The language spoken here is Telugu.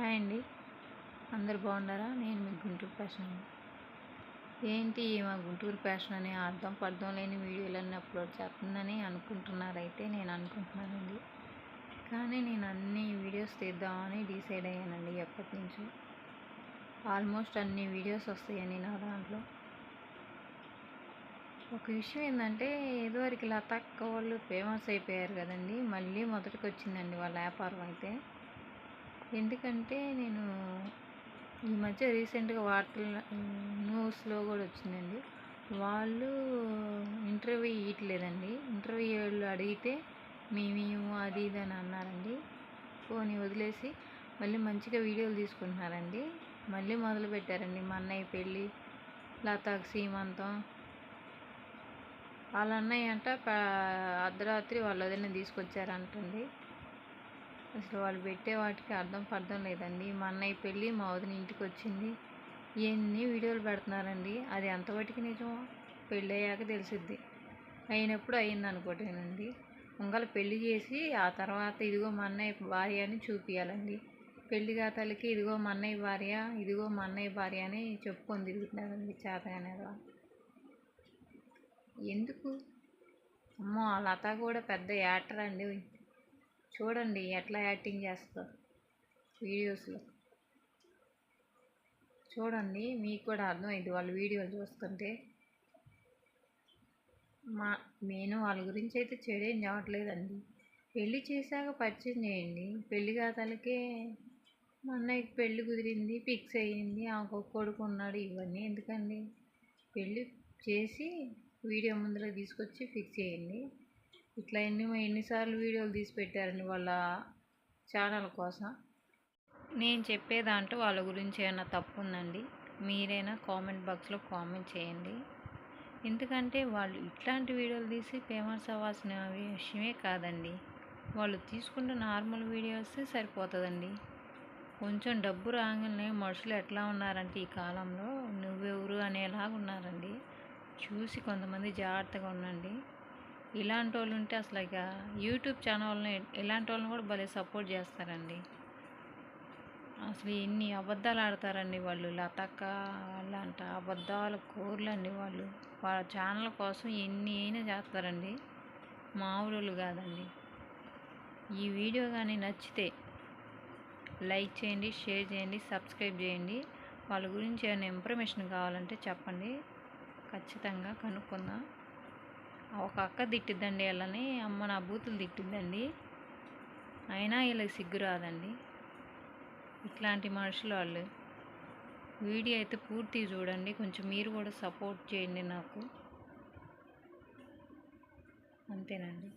హాయ్ అండి. అందరు బాగున్నారా? నేను మీ గుంటూరు ఫ్యాషన్ అండి. ఏంటి మా గుంటూరు ఫ్యాషన్ అనే అర్థం పర్థం లేని వీడియోలన్నీ అప్లోడ్ చేస్తుందని అనుకుంటున్నారైతే నేను అనుకుంటున్నానండి. కానీ నేను అన్ని వీడియోస్ తీద్దామని డిసైడ్ అయ్యానండి ఎప్పటి నుంచో. ఆల్మోస్ట్ అన్ని వీడియోస్ వస్తాయని నా దాంట్లో. ఒక విషయం ఏంటంటే ఇదివరకు లతక్క వాళ్ళు ఫేమస్ అయిపోయారు కదండి. మళ్ళీ మొదటికి వచ్చిందండి వాళ్ళ వ్యాపారం అయితే. ఎందుకంటే నేను ఈ మధ్య రీసెంట్గా వార్తలు న్యూస్లో కూడా వచ్చిందండి. వాళ్ళు ఇంటర్వ్యూ ఇవ్వట్లేదండి ఇంటర్వ్యూలు అడిగితే మేము అది ఇది అని అన్నారండి. పోనీ వదిలేసి మళ్ళీ మంచిగా వీడియోలు తీసుకుంటున్నారండి. మళ్ళీ మొదలు పెట్టారండి మా అన్నయ్య పెళ్ళి లతాక్ సీమంతం. వాళ్ళ అన్నయ్య అంట అర్ధరాత్రి వాళ్ళ వదిన తీసుకొచ్చారంటండి. అసలు వాళ్ళు పెట్టే వాటికి అర్థం పర్థం లేదండి. మా అన్నయ్య పెళ్ళి మా వదిన ఇంటికి వచ్చింది. ఎన్ని వీడియోలు పెడుతున్నారండి. అది ఎంతవరకు నిజం పెళ్ళి అయ్యాక తెలిసిద్ది. అయినప్పుడు అయింది అనుకోటేనండి. ఉంగల పెళ్ళి చేసి ఆ తర్వాత ఇదిగో మా అన్నయ్య భార్య అని చూపించాలండి పెళ్ళి గాతలకి ఇదిగో మా అన్నయ్య భార్య ఇదిగో మా అన్నయ్య భార్య అని చెప్పుకొని తిరుగుతున్నారండి చేతగానేలా ఎందుకు? అమ్మో ఆ లత కూడా పెద్ద యాక్టర్ అండి చూడండి ఎట్లా యాక్టింగ్ చేస్తారు వీడియోస్లో. చూడండి మీకు కూడా అర్థమైంది వాళ్ళ వీడియోలు చూస్తుంటే. మా నేను వాళ్ళ గురించి అయితే చెడేం చెప్పట్లేదండి. పెళ్ళి చేశాక పరిచయం చేయండి. పెళ్ళి కాతలకే మా అన్నయ్యకి పెళ్ళి కుదిరింది ఫిక్స్ అయ్యింది ఆమెకు కొడుకు ఉన్నాడు ఇవన్నీ ఎందుకండి? పెళ్ళి చేసి వీడియో ముందులో తీసుకొచ్చి ఫిక్స్ చేయండి. ఇట్లా ఎన్ని ఎన్నిసార్లు వీడియోలు తీసి పెట్టారండి వాళ్ళ ఛానల్ కోసం? నేను చెప్పే దాంట్లో వాళ్ళ గురించి ఏమైనా తప్పు ఉందండి? మీరైనా కామెంట్ బాక్స్లో కామెంట్ చేయండి. ఎందుకంటే వాళ్ళు ఇట్లాంటి వీడియోలు తీసి ఫేమస్ అవ్వాల్సిన విషయమే కాదండి. వాళ్ళు తీసుకుంటే నార్మల్ వీడియోస్ సరిపోతుందండి. కొంచెం డబ్బు రాగానే మనుషులు ఎట్లా ఉన్నారంటే ఈ కాలంలో? నువ్వెవరు అనేలాగా ఉన్నారండి. చూసి కొంతమంది జాగ్రత్తగా ఉండండి. ఇలాంటి వాళ్ళు ఉంటే అసలు ఇక యూట్యూబ్ ఛానల్ని ఇలాంటి వాళ్ళని కూడా భలే సపోర్ట్ చేస్తారండి. అసలు ఎన్ని అబద్ధాలు ఆడతారండి వాళ్ళు. లతక్క వాళ్ళంట అబద్ధాల కోర్లండి వాళ్ళు. వాళ్ళ ఛానల్ కోసం ఎన్ని అయినా చేస్తారండి. మామూలు కాదండి. ఈ వీడియో కానీ నచ్చితే లైక్ చేయండి షేర్ చేయండి సబ్స్క్రైబ్ చేయండి. వాళ్ళ గురించి ఏమైనా ఇన్ఫర్మేషన్ కావాలంటే చెప్పండి. ఖచ్చితంగా కనుక్కుందాం. ఒక అక్క తిట్టిద్దండి వాళ్ళని అమ్మ నా బూతులు తిట్టిద్దండి. అయినా వీళ్ళకి సిగ్గు రాదండి. ఇట్లాంటి మనుషులు వాళ్ళు. వీడియో అయితే పూర్తి చూడండి. కొంచెం మీరు కూడా సపోర్ట్ చేయండి నాకు. అంతేనండి.